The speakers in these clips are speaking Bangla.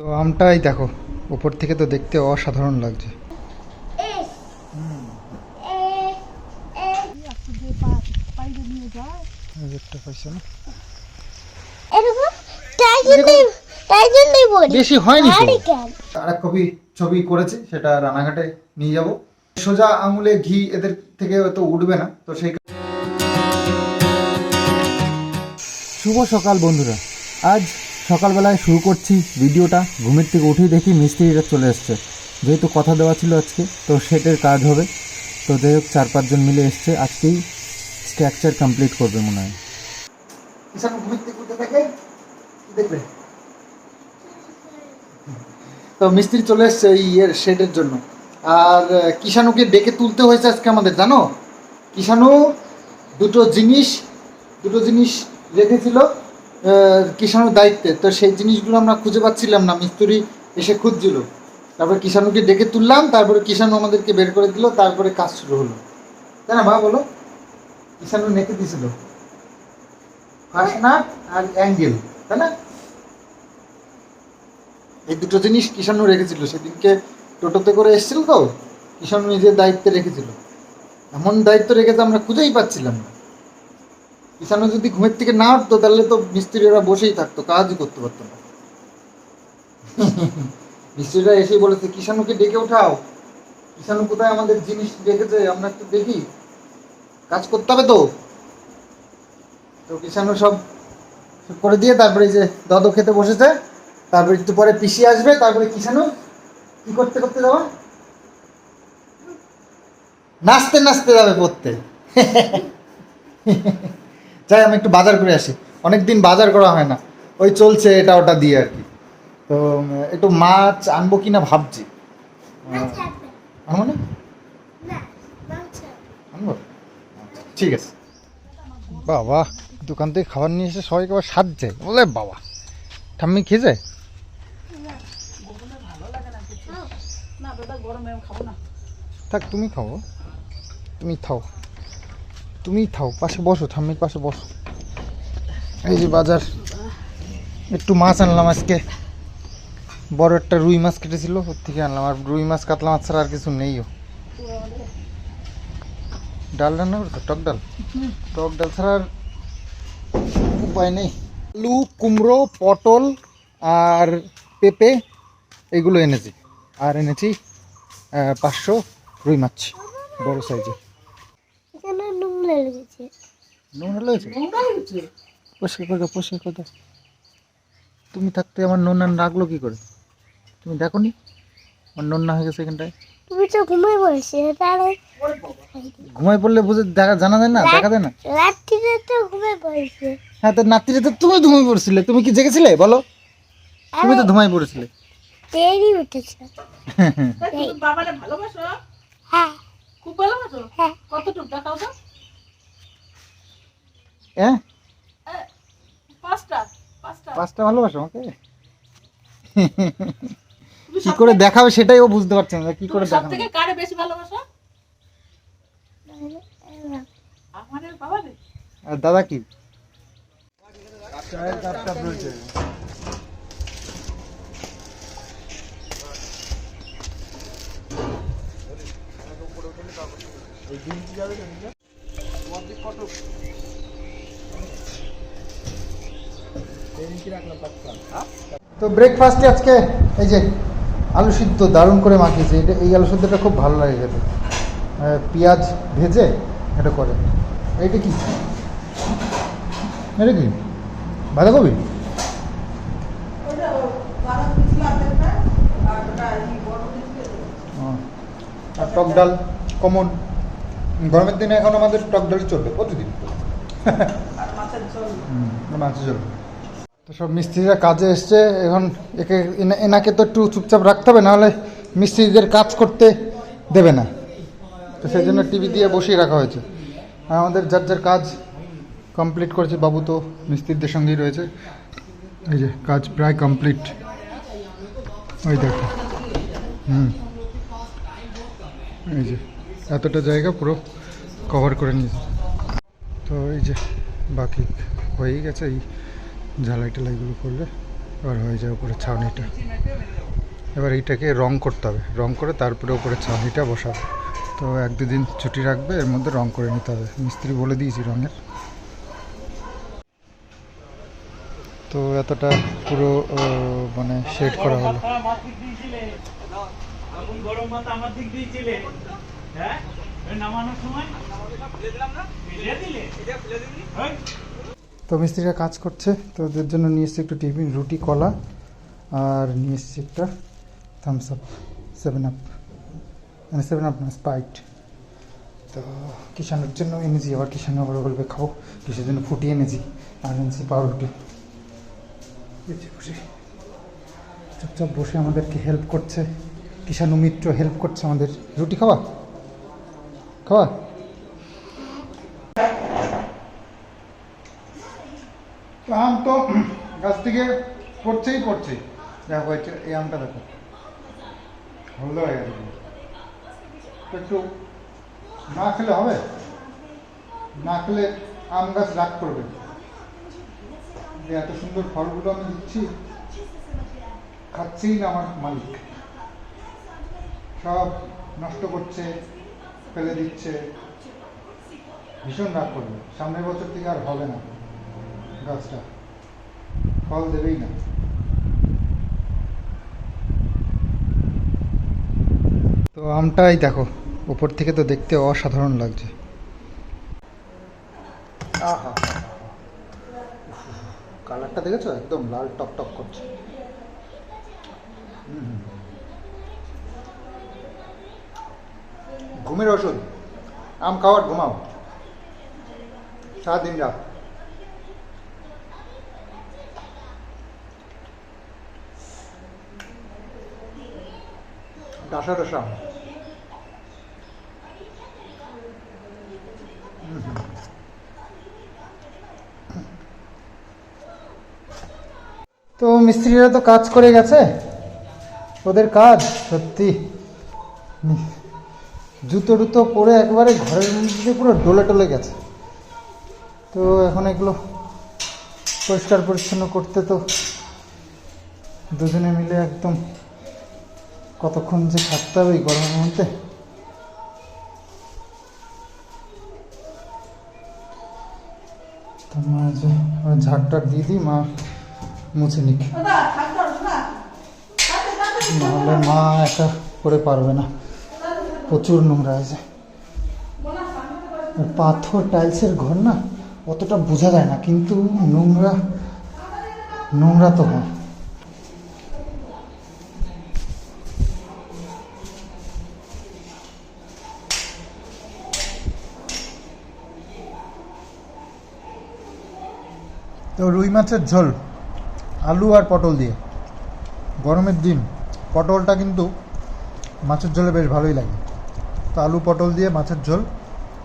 তো আমটাই দেখো উপর থেকে তো দেখতে অসাধারণ লাগছে। বেশি হয়নি তো। আরে আর এক কপি ছবি করেছি সেটা রানাঘাটে নিয়ে যাব। সোজা আঙুলে ঘি এদের থেকে তো উঠবে না তো সেই শুভ সকাল বন্ধুরা। আজ সকালবেলায় শুরু করছি ভিডিওটা। ঘুমের থেকে উঠেই দেখি মিস্ত্রিরা চলে এসছে। যেহেতু কথা দেওয়া ছিল আজকে, তো সেটের কাজ হবে। তো যাই হোক, চার পাঁচজন মিলে এসছে। আজকেই স্ট্রাকচার কমপ্লিট করবে মনে হয়। তো মিস্ত্রি চলে এসছে এই ইয়ের শেডের জন্য। আর কিষাণুকে ডেকে তুলতে হয়েছে আজকে আমাদের, জানো? কিষাণু দুটো জিনিস দুটো জিনিস রেখেছিল। কিষাণুর দায়িত্বে। তো সেই জিনিসগুলো আমরা খুঁজে পাচ্ছিলাম না। মিস্ত্রি এসে খুঁজছিল। তারপরে কিষাণুকে ডেকে তুললাম, তারপরে কিষাণু আমাদেরকে বের করে দিল, তারপরে কাজ শুরু হলো। তাই না, মা, বলো? কিষাণু নেকে দিছিল। আর অ্যাঙ্গেল, তাই না? এই দুটো জিনিস কিষাণু রেখেছিল। সেদিনকে টোটোতে করে এসেছিল তো, কিষাণু নিজের দায়িত্বে রেখেছিল। এমন দায়িত্ব রেখেছে আমরা খুঁজেই পাচ্ছিলাম না। কিষাণু যদি ঘুমের থেকে না উঠতো, তাহলে তো মিস্ত্রিরা বসেই থাকতো, কাজই করতে পারতো না। মিস্ত্রিরা এসেই বলেছে, কিষাণুকে ডেকে ওঠাও। কিষাণু কোথায় আমাদের জিনিস রেখেছে, আমরা একটু দেখি। কাজ করতে হবে তো। তো কিষাণু সব করে দিয়ে তারপরে যে দদ খেতে বসেছে, তারপরে একটু পরে পিসি আসবে, তারপরে কিষাণু কি করতে করতে যাওয়া নাচতে নাচতে যাবে পড়তে। যাই আমি একটু বাজার করে আসি। অনেকদিন বাজার করা হয় না। ওই চলছে এটা ওটা দিয়ে আর কি। তো একটু মাছ আনব কি না ভাবছি আনব না? আনব? আচ্ছা, ঠিক আছে। বাবা দোকান থেকে খাবার নিয়ে এসে সবাইকে আবার সাজছে বলে বাবা। ঠাম্মি খেয়েছে থাক তুমি খাও। তুমি খাও তুমি থাও, পাশে বসো, ঠাম্মির পাশে বসো। এই যে বাজার, একটু মাছ আনলাম আজকে। বড় একটা রুই মাছ কেটেছিল, ওর থেকে আনলাম। আর রুই মাছ কাতলা মাছ ছাড়া আর কিছু নেইও। ডাল রান্না করছ? টক ডাল? টক ডাল ছাড়া আর উপায় নেই। আলু, কুমড়ো, পটল আর পেঁপে, এগুলো এনেছি। আর এনেছি পাঁচশো রুই মাছ, বড় সাইজের এখানে নোংরা লেগেছে নুন হলো পরিষ্কার করে দাও, পরিষ্কার করে দাও। তুমি থাকতে আমার নুন কি করে? তুমি দেখো নি আমার নুন না হয়ে গেছে এখানটায়। তুমি তো ঘুমাই পড়েছে ঘুমাই পড়লে বুঝে দেখা জানা যায় না? দেখা যায় না? রাত্রিতে তো ঘুমাই পড়েছে। হ্যাঁ তো নাতিরে তো তুমি ঘুমিয়ে পড়ছিলে। তুমি কি জেগেছিলে? বলো। তুমি তো ঘুমাই পড়েছিলে। দেরি উঠেছে। বাবারে ভালোবাসো? হ্যাঁ। খুব ভালোবাসো? হ্যাঁ। কতটুকু? দেখাও তো। হ্যাঁ? পাঁচটা পাঁচটা। পাঁচটা ভালোবাসো আমাকে? কি করে দেখাবে সেটাই ও বুঝতে পারছে না কি করে দেখাবে? থেকে কারে বেশি ভালোবাসো? আমাদের বাবারে আর দাদা কি? চায়ের কাপটা রয়েছে তো ব্রেকফাস্টে আজকে এই যে আলু সিদ্ধ দারুণ করে মাখিয়েছে। এটা এই আলু সিদ্ধটা খুব ভালো লাগে খেতে। পেঁয়াজ ভেজে এটা করে। এইটা কি? এটা কি? বাঁধাকপি? আর টক ডাল কমন। গরমের দিনে এখন আমাদের টক ডাল চলবে প্রতিদিন। মাছের ঝোল। সব মিস্ত্রিরা কাজে এসছে, এখন একে, এনা- এনাকে তো একটু চুপচাপ রাখতে হবে, নাহলে মিস্ত্রিদের কাজ করতে দেবে না। তো সেই জন্য টিভি দিয়ে বসিয়ে রাখা হয়েছে। আমাদের যার যার কাজ কমপ্লিট করেছে, বাবু তো মিস্ত্রিদের সঙ্গেই রয়েছে। এই যে, কাজ প্রায় কমপ্লিট। ওই দেখো। হুম। এই যে, এতটা জায়গা পুরো কভার করে নিয়েছে। তো এই যে, বাকি হয়েই গেছে, এই ঝালাই টালাইগুলো করলে এবার হয়ে যায় উপরে ছাউনিটা। এবার এইটাকে রং করতে হবে। রং করে তারপরে উপরে ছাউনিটা বসাবে। তো এক দুদিন ছুটি রাখবে, এর মধ্যে রং করে নিতে হবে। মিস্ত্রি বলে দিয়েছি রঙের। তো এতটা পুরো মানে শেড করা হলো। হ্যাঁ? সময়? ওই তো মিস্ত্রিরা কাজ করছে, তো ওদের জন্য নিয়ে এসেছি একটু টিফিন, রুটি, কলা, আর নিয়ে এসেছি একটা থামস আপ সেভেন আপ মানে সেভেন আপ না স্পাইট তো কিষানের জন্য এনেছি, আবার কিষান আবার বলবে খাও কিসের জন্য ফুটিয়ে এনেছি, আর এনেছি পাউরুটি। বুঝে চুপচাপ বসে আমাদেরকে হেল্প করছে কিষানু মিত্র হেল্প করছে আমাদের। রুটি খাওয়া খাওয়া তো আম তো গাছ থেকে পড়ছেই পড়ছে। দেখো এই আমটা দেখো। হলদে হয়ে গেছে। একটু না খেলে হবে? না খেলে আম গাছ রাগ করবে। যে এত সুন্দর ফলগুলো আমি দিচ্ছি, খাচ্ছেই না আমার মালিক। সব নষ্ট করছে, ফেলে দিচ্ছে। ভীষণ রাগ করবে। সামনের বছর থেকে আর হবে না। গাছটা ফল দেবেই না। তো আমটাই দেখো উপর থেকে তো দেখতে অসাধারণ লাগছে। কালারটা দেখেছ? একদম লাল টক টক করছে। ঘুমের ওষুধ। আম খাওয়ার ঘুমাও। সারাদিন রাত তো মিস্ত্রিরা তো কাজ করে গেছে। ওদের কাজ সত্যি। জুতো টুতো পরে একবারে ঘরের মধ্যে পুরো ডলে টলে গেছে। তো এখন এগুলো পরিষ্কার পরিচ্ছন্ন করতে তো দুজনে মিলে একদম কতক্ষণ যে থাকতে হবে এই গরমের মধ্যে? ঝাড়টা দিয়ে দিই মা মুছে নিক। নাহলে মা একা করে পারবে না। প্রচুর নোংরা আছে পাথর টাইলসের ঘর না অতটা বোঝা যায় না কিন্তু নোংরা নোংরা তো হয়। তো রুই মাছের ঝোল আলু আর পটল দিয়ে। গরমের দিন পটলটা কিন্তু মাছের ঝোলে বেশ ভালোই লাগে। তো আলু পটল দিয়ে মাছের ঝোল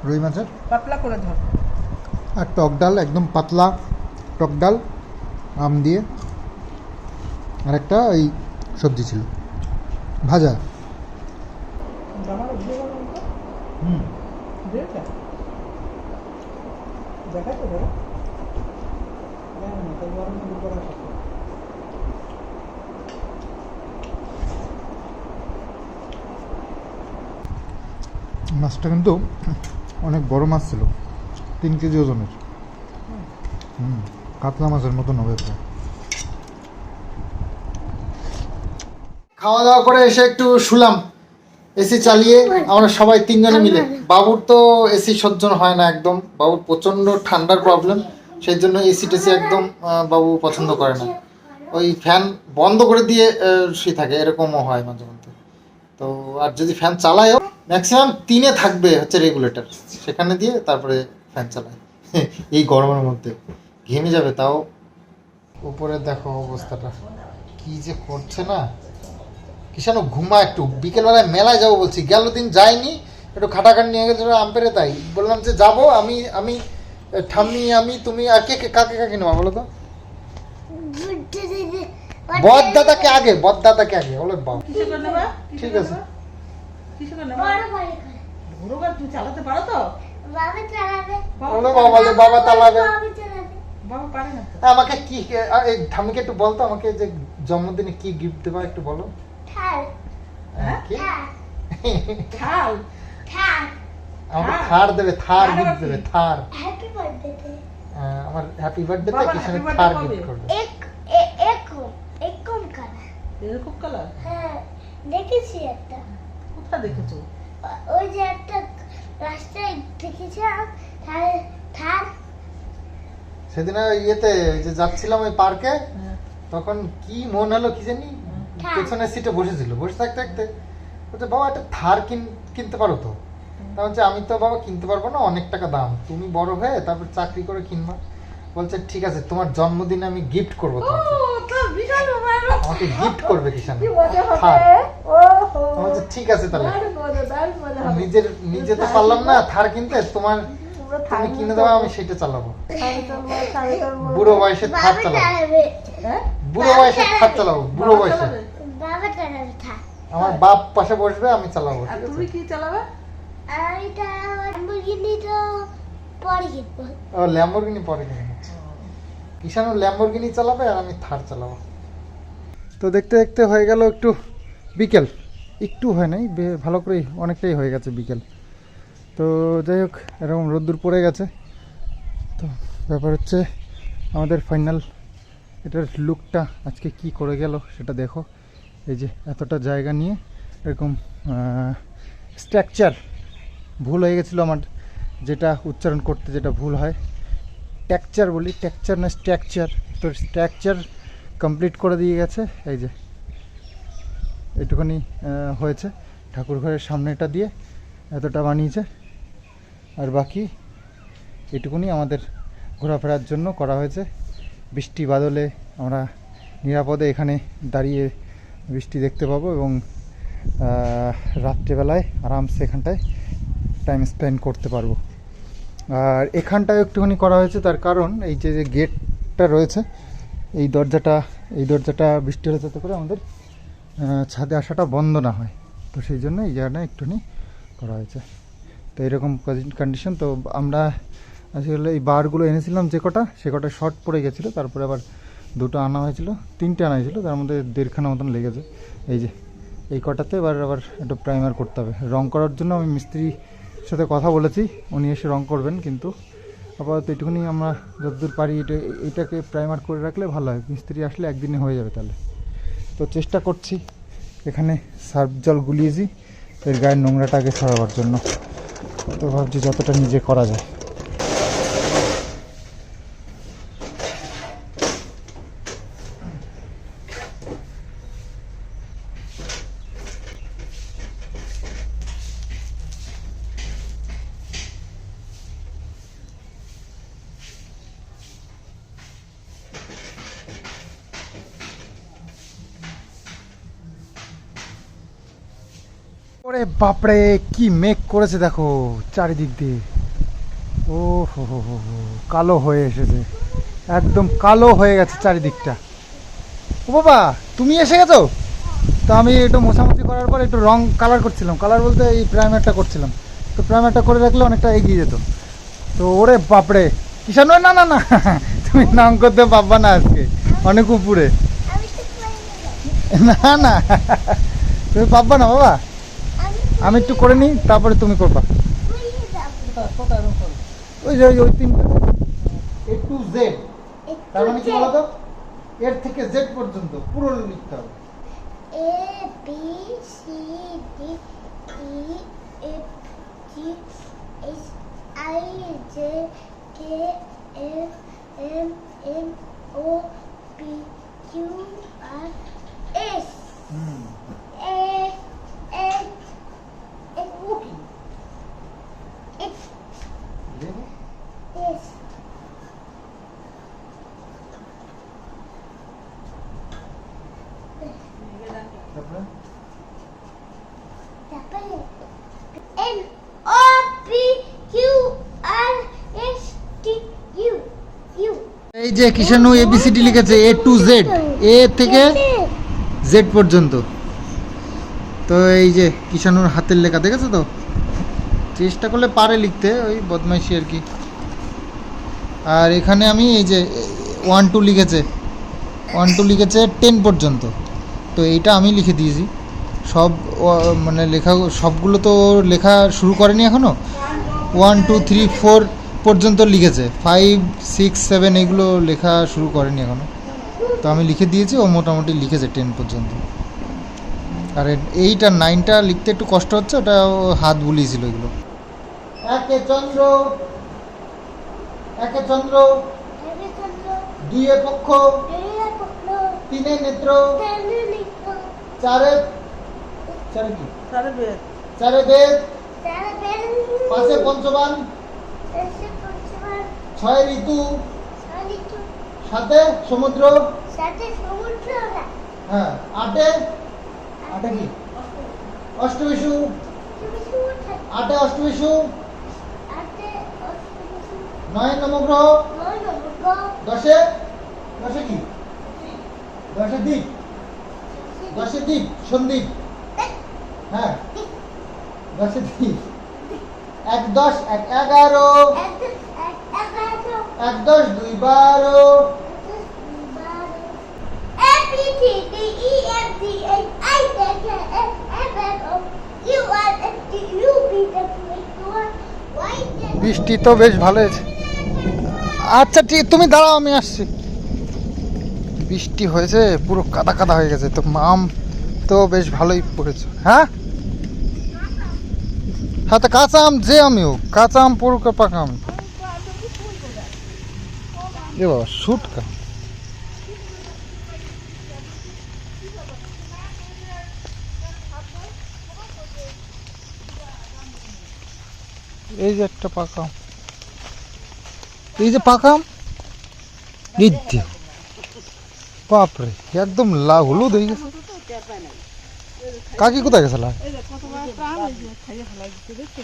রুই মাছের। পাতলা করে ধর। আর টক ডাল একদম পাতলা টক ডাল আম দিয়ে। আর একটা ওই সবজি ছিল ভাজা। হুম। দেখে দেখাই তো দেখো গরম করা মাছটা কিন্তু অনেক বড় মাছ ছিল তিন কেজি ওজনের। হুম কাতলা মাছের মতন হবে প্রায় খাওয়া দাওয়া করে এসে একটু শুলাম এসি চালিয়ে আমরা সবাই তিনজনে মিলে। বাবুর তো এসি সহ্য হয় না একদম বাবুর প্রচণ্ড ঠান্ডার প্রবলেম সেই জন্য এসি টেসি একদম বাবু পছন্দ করে না। ওই ফ্যান বন্ধ করে দিয়ে শুয়ে থাকে, এরকমও হয় মাঝে মধ্যে। তো আর যদি ফ্যান চালায়ও ম্যাক্সিমাম তিনে থাকবে হচ্ছে রেগুলেটর সেখানে দিয়ে তারপরে ফ্যান চালায়। এই গরমের মধ্যে। ঘেমে যাবে তাও। উপরে দেখো অবস্থাটা। কি যে করছে না? কিষানো ঘুমা একটু। বিকেলবেলায় মেলায় যাব বলছি। গেল দিন যাইনি, একটু খাটাখাট নিয়ে গেছিল আম্পেরে তাই। বললাম যে যাব, আমি আমি ঠাম্মি আমি তুমি আর কে কে- কাকে কাকে নেওয়া বলো তো? বদদাদাকে আগে বদদাদাকে আগে বলো বাবা। ঠিক আছে। আমাকে কি ঠাম্মিকে একটু বলতো আমাকে যে জন্মদিনে কি গিফট দেবা একটু বলো। হ্যাঁ, থাল। আমাকে থার। দেবে থার গিফট দেবে থার। হ্যাপি বার্থডে আমার হ্যাপি বার্থডে তে থার গিফট করবে। এক এ- একম একম কালার এরকম কালার হ্যাঁ দেখেছি একটা। কোথায় দেখেছ? ওই যে একটা রাস্তায় থাল থাল সেদিন ওই ইয়েতে ওই যে যাচ্ছিলাম ওই পার্কে হ্যাঁ। তখন কি মন হলো কি জানি পেছনের সিটে বসেছিল। বসে থাকতে থাকতে বলছে বাবা একটা থার কিন- কিনতে পারো তো? তা বলছে আমি তো বাবা কিনতে পারব না অনেক টাকা দাম। তুমি বড় হয়ে তারপর চাকরি করে কিনবা। বলছে ঠিক আছে তোমার জন্মদিনে আমি গিফট করব আমাকে গিফট করবে কিষান থার বলছে ঠিক আছে তাহলে। নিজের নিজে তো পারলাম না থার কিনতে। তোমার তুমি কিনে দেওয়া আমি সেটা চালাবো। বুড়ো বয়সে থার বাবা চালাবো। হ্যাঁ? বুড়ো বয়সে থার চালাবো। বুড়ো বয়সে। আমার বাপ পাশে বসবে আমি চালাবো। তুমি কি চালাবে? এটা তো পরে কিনবো। ও ল্যাম্বরগিনি পরে ল্যাম্বরগিনি চালাবে আর আমি থার চালাবো। তো দেখতে দেখতে হয়ে গেল একটু বিকেল। একটু হয় নাই ভালো করেই, অনেকটাই হয়ে গেছে বিকেল। তো যাই হোক, এরকম রোদ্দুর পড়ে গেছে। তো ব্যাপার হচ্ছে, আমাদের ফাইনাল এটার লুকটা আজকে কি করে গেল সেটা দেখো। এই যে, এতটা জায়গা নিয়ে এরকম স্ট্রাকচার ভুল হয়ে গেছিল আমার যেটা উচ্চারণ করতে যেটা ভুল হয়। টেকচার বলি টেকচার না স্ট্রাকচার তো স্ট্রাকচার কমপ্লিট করে দিয়ে গেছে এই যে। এইটুখানি আহ, হয়েছে। ঠাকুর ঘরের সামনেটা দিয়ে এতটা বানিয়েছে। আর বাকি এটুকুনি আমাদের ঘোরাফেরার জন্য করা হয়েছে। বৃষ্টি বাদলে আমরা নিরাপদে এখানে দাঁড়িয়ে বৃষ্টি দেখতে পাবো এবং রাত্রেবেলায় আরামসে এখানটায় টাইম স্পেন্ড করতে পারব। আর এখানটায় একটুখানি করা হয়েছে, তার কারণ এই যে গেটটা রয়েছে, এই দরজাটা এই দরজাটা বৃষ্টি হলে যাতে করে আমাদের ছাদে আসাটা বন্ধ না হয়। তো সেই জন্য এই জায়গাটা একটুখানি করা হয়েছে। তো এরকম কন্ডিশন তো আমরা আসলে এই বারগুলো এনেছিলাম যে কটা, সে কটা শর্ট পড়ে গেছিল, তারপরে আবার দুটো আনা হয়েছিল, তিনটে আনা হয়েছিল, তার মধ্যে দেড়খানা মতন লেগেছে। এই যে, এই কটাতে এবার, আবার একটু প্রাইমার করতে হবে। রং করার জন্য আমি মিস্ত্রির সাথে কথা বলেছি, উনি এসে রং করবেন কিন্তু। আপাতত এটুকুনি আমরা যতদূর পারি এটা, এটাকে প্রাইমার করে রাখলে ভালো হয়। মিস্ত্রি আসলে একদিনে হয়ে যাবে তাহলে। তো চেষ্টা করছি, এখানে সার্ফ জল গুলিয়েছি, এর গায়ের নোংরাটাকে সরাবার জন্য। তো ভাবছি যতটা নিজে করা যায় ওরে বাপরে কি মেঘ করেছে দেখো চারিদিক দিয়ে। ও হো হো হো কালো হয়ে এসেছে। একদম কালো হয়ে গেছে চারিদিকটা। ও বাবা তুমি এসে গেছো? তো আমি একটু মোছামুছি করার পর একটু রং কালার করছিলাম। কালার বলতে এই প্রাইমারটা করছিলাম। তো প্রাইমারটা করে রাখলে অনেকটা এগিয়ে যেত। তো ওরে বাপরে কিষান না না না তুমি নাম করতে পারবা না আজকে। অনেক উপরে। না। না না তুমি পারবা না বাবা। আমি একটু করে নিই তারপরে তুমি করবা? ওই যে ওই- তিনটে। এ টু জেড তার মানে কি বলতো? এর থেকে জেড পর্যন্ত পুরো লিখতে হবে। A B C D E F G H I J K L M N O P Q R S A যে কিষানু এবিসিডি লিখেছে এ টু জেড এ থেকে জেড পর্যন্ত। তো এই যে কিষানুর হাতের লেখা, দেখেছ তো? চেষ্টা করলে পারে লিখতে, ওই বদমাইশি আর কি। আর এখানে আমি এই যে ওয়ান টু লিখেছে ওয়ান টু লিখেছে টেন পর্যন্ত। তো এইটা আমি লিখে দিয়েছি। সব মানে লেখা, সবগুলো তো লেখা শুরু করেনি এখনও ওয়ান টু থ্রি ফোর পর্যন্ত লিখেছে। ফাইভ সিক্স সেভেন এগুলো লেখা শুরু করেনি এখনও তো আমি লিখে দিয়েছি ও মোটামুটি লিখেছে টেন পর্যন্ত। আর এইটা নাইনটা লিখতে একটু কষ্ট হচ্ছে ওটা ও হাত বুলিয়েছিল এগুলো। একে চন্দ্র একে চন্দ্র দুইয়ে পক্ষ তিনে নেত্র চারে চারে কি? সারে বেদ। চারে বেদ পাশে পঞ্চবান ছয় ঋতু। সাথে সমুদ্র। সাথে সমুদ্র হ্যাঁ আটে? আটে। কি? অষ্টবিশু। আটে অষ্টবিশু। নয় নবগ্রহ। দশে? দশে কি? দশে দ্বীপ। দশে দ্বীপ সন্দীপ হ্যাঁ। দশে দ্বীপ। এক দশ এক এগারো। এক দশ বৃষ্টি তো বেশ ভালো হয়েছে। আচ্ছা ঠিক, তুমি দাঁড়াও, আমি আসছি। বৃষ্টি হয়েছে, পুরো কাদা কাদা হয়ে গেছে, তো আম তো বেশ ভালোই পড়েছে। হ্যাঁ? হ্যাঁ তো কাঁচা আম যে আমিও, কাঁচা আম পুরো পাকা আম। এ বাবা শুটকা এই যে একটা পাকা আম এই যে পাকা আম এই দেখ। বাপরে একদম লা হলুদ হয়ে গেছে কাকি কোথায় গেছে লা এই যে কত বড় একটা আম, এই যে খাইয়ে ফেলাই দিচ্ছে, দেখছ?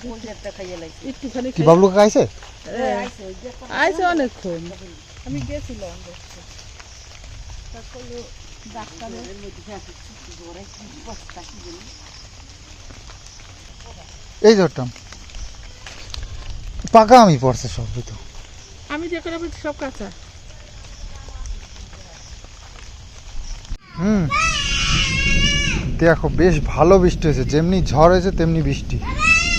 একটুখানি কি বাবলু কাকা আইছে খেয়ে- আইছে অনেকক্ষণ আমি গেছিলাম দেখতে। তারপরে ডাক্তারের এই ওটা। পাকা আমি পড়ছে সব তো আমি যে করে সব কাঁচা। হুম। দেখো বেশ ভালো বৃষ্টি হয়েছে। যেমনি ঝড় হয়েছে তেমনি বৃষ্টি।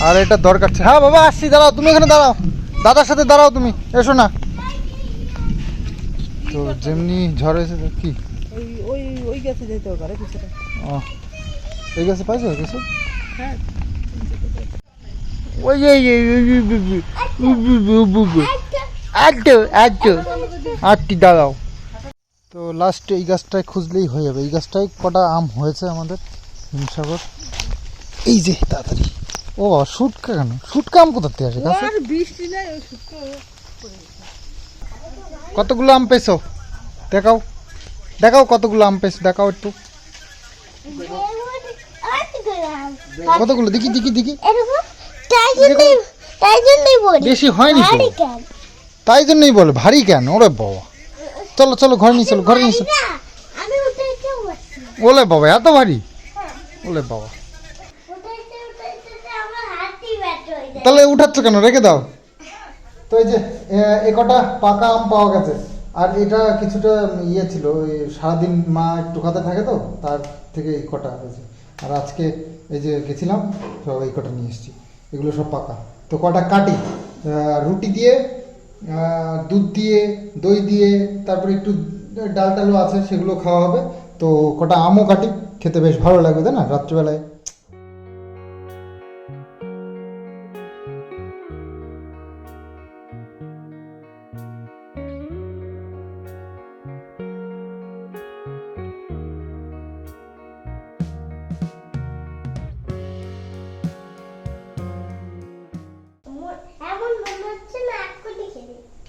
আর এটা দরকার ছিল হ্যাঁ বাবা আসছি দাঁড়াও তুমি এখানে দাঁড়াও। দাদার সাথে দাঁড়াও তুমি এসো না। তো যেমনি ঝড় হয়েছে কি ওই ওই ওই গেছে যেতে পারে কিছুটা ও এই গেছে পাইছো কিছু হ্যাঁ ওই আটটো আটটো আটটি দাঁড়াও তো লাস্টে এই গাছটায় খুঁজলেই হয়ে যাবে এই গাছটায় কটা আম হয়েছে আমাদের হিমসাগর এই যে তাড়াতাড়ি ও শুটকা কেন শুটকা আম কোথার থেকে আসে বৃষ্টি নেই কতগুলো আম পেয়েছ? দেখাও। দেখাও কতগুলো আম পেয়েছ, দেখাও একটু। কতগুলো? দেখি দেখি দেখি। বেশি হয়নি তাই জন্যই বলে, ভারী কেন? ওরে বাবা। চলো চলো, ঘরে নিয়ে চলো, ঘরে নিয়ে ওলে বাবা, এত ভারী? ওলে বাবা। তাহলে উঠাচ্ছ কেন? রেখে দাও। তো এই যে, এ- এ কটা পাকা আম পাওয়া গেছে। আর এটা কিছুটা ইয়ে ছিল, ওই সারাদিন মা একটু খাতে থাকে তো, তার থেকে এই কটা হয়েছে। আর আজকে এই যে গেছিলাম সব এই কটা নিয়ে এসেছি। এগুলো সব পাকা। তো কটা কাটি রুটি দিয়ে দুধ দিয়ে, দই দিয়ে, তারপরে একটু ডাল টালও আছে, সেগুলো খাওয়া হবে। তো কটা আমও কাটি, খেতে বেশ ভালো লাগবে, তাই না? রাত্রিবেলায়।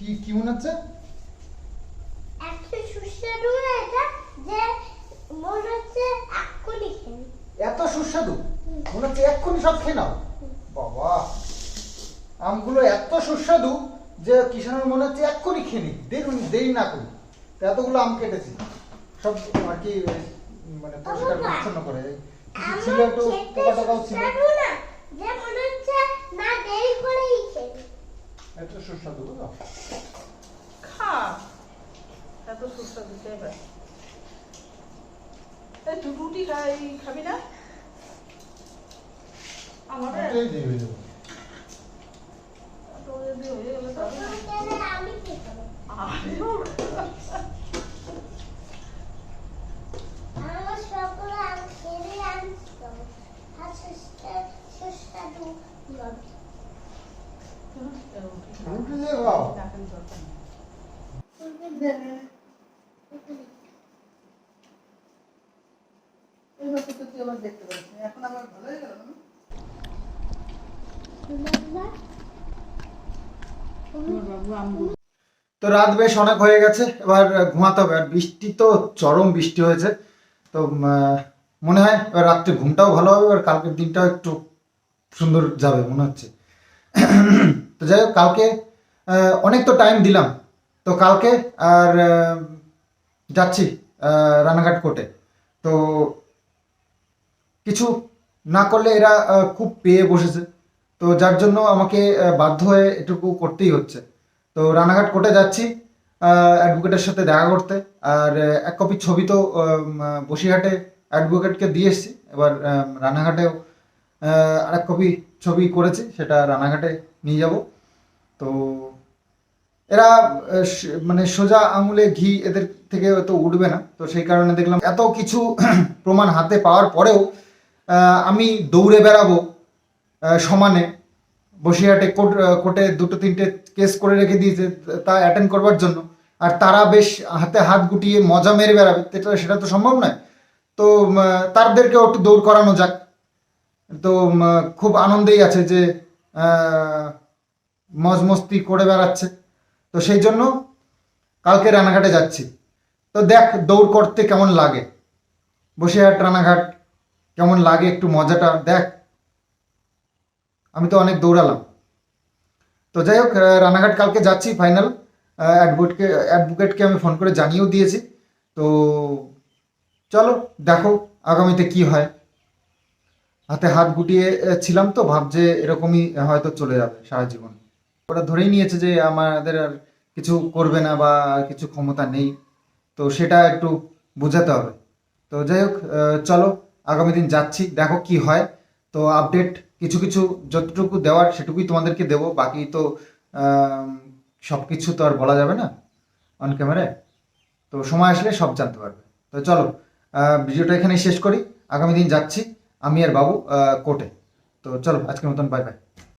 কি কি মনে হচ্ছে? এত সুস্বাদু এটা যে মনে হচ্ছে এক্ষুনি এত সুস্বাদু? মনে হচ্ছে এক্ষুনি সব খেয়ে নাও? বাবা আমগুলো এত সুস্বাদু যে কিষানের মনে হচ্ছে এক্ষুনি খেয়ে নি দেখুন দেরি না করি এতগুলো আম কেটেছি। সব আর কি মানে পরিষ্কার পরিচ্ছন্ন করে। ছিল একটু পোকা টোকাও ছিল সুস্বাদু না যে মনে না দেরি করেই খেলি এত সুস্বাদু সুস্বাদু এবার এই তুই রুটি খাই খাবি না আমাদের তোদের দিয়ে হয়ে গেলে তো আমি- আমি কি করব আরে আমার সকলে আমি খেলে আমি খাব আর সুস্থ সুস্বাদু লবি তো? তো রাত বেশ অনেক হয়ে গেছে, এবার ঘুমাতে হবে আর বৃষ্টি তো চরম বৃষ্টি হয়েছে তো মনে হয় এবার রাত্রে ঘুমটাও ভালো হবে, এবার কালকের দিনটাও একটু সুন্দর যাবে, মনে হচ্ছে যাই হোক কালকে অনেক তো টাইম দিলাম। তো কালকে আর যাচ্ছি রানাঘাট কোর্টে তো কিছু না করলে এরা খুব পেয়ে বসেছে। তো যার জন্য আমাকে বাধ্য হয়ে এটুকু করতেই হচ্ছে। তো রানাঘাট কোর্টে যাচ্ছি অ্যাডভোকেটের সাথে দেখা করতে। আর এক কপি ছবি তো বসিরহাটে অ্যাডভোকেটকে দিয়ে এসেছি। এবার রানাঘাটেও আহ, আরেক কপি ছবি করেছি সেটা রানাঘাটে নিয়ে যাব। তো এরা মানে সোজা আঙুলে ঘি এদের থেকে তো উঠবে না। তো সেই কারণে দেখলাম এত কিছু প্রমাণ হাতে পাওয়ার পরেও আমি দৌড়ে বেড়াবো সমানে। বসিরহাটে কোর্ট কোর্টে দুটো তিনটে কেস করে রেখে দিয়েছে, তা অ্যাটেন্ড করবার জন্য। আর তারা বেশ হাতে হাত গুটিয়ে মজা মেরে বেড়াবে, সেটা তো সম্ভব নয়। তো তাদেরকেও একটু দৌড় করানো যাক। তো খুব আনন্দেই আছে যে আহ, মজ মস্তি করে বেড়াচ্ছে। তো সেই জন্য কালকে রানাঘাটে যাচ্ছি। তো দেখ দৌড় করতে কেমন লাগে? বসিরহাট রানাঘাট কেমন লাগে একটু মজাটা দেখ। আমি তো অনেক দৌড়ালাম। তো যাই হোক রানাঘাট কালকে যাচ্ছি ফাইনাল। অ্যাডভোকেটকে অ্যাডভোকেটকে আমি ফোন করে জানিয়েও দিয়েছি। তো চলো দেখো আগামীতে কি হয়। হাতে হাত গুটিয়ে ছিলাম তো ভাবছে এরকমই হয়তো চলে যাবে সারা জীবন। ওরা ধরেই নিয়েছে যে আমাদের আর কিছু করবে না বা কিছু ক্ষমতা নেই। তো সেটা একটু বোঝাতে হবে। তো যাই হোক চলো, আগামী দিন যাচ্ছি, দেখো কি হয়। তো আপডেট কিছু কিছু যতটুকু দেওয়ার সেটুকুই তোমাদেরকে দেবো। বাকি তো সব কিছু তো আর বলা যাবে না অন ক্যামেরায় তো সময় আসলে সব জানতে পারবে। তো চলো ভিডিওটা এখানেই শেষ করি। আগামী দিন যাচ্ছি আমি আর বাবু কোর্টে। তো চলো, আজকের মতন বাই বাই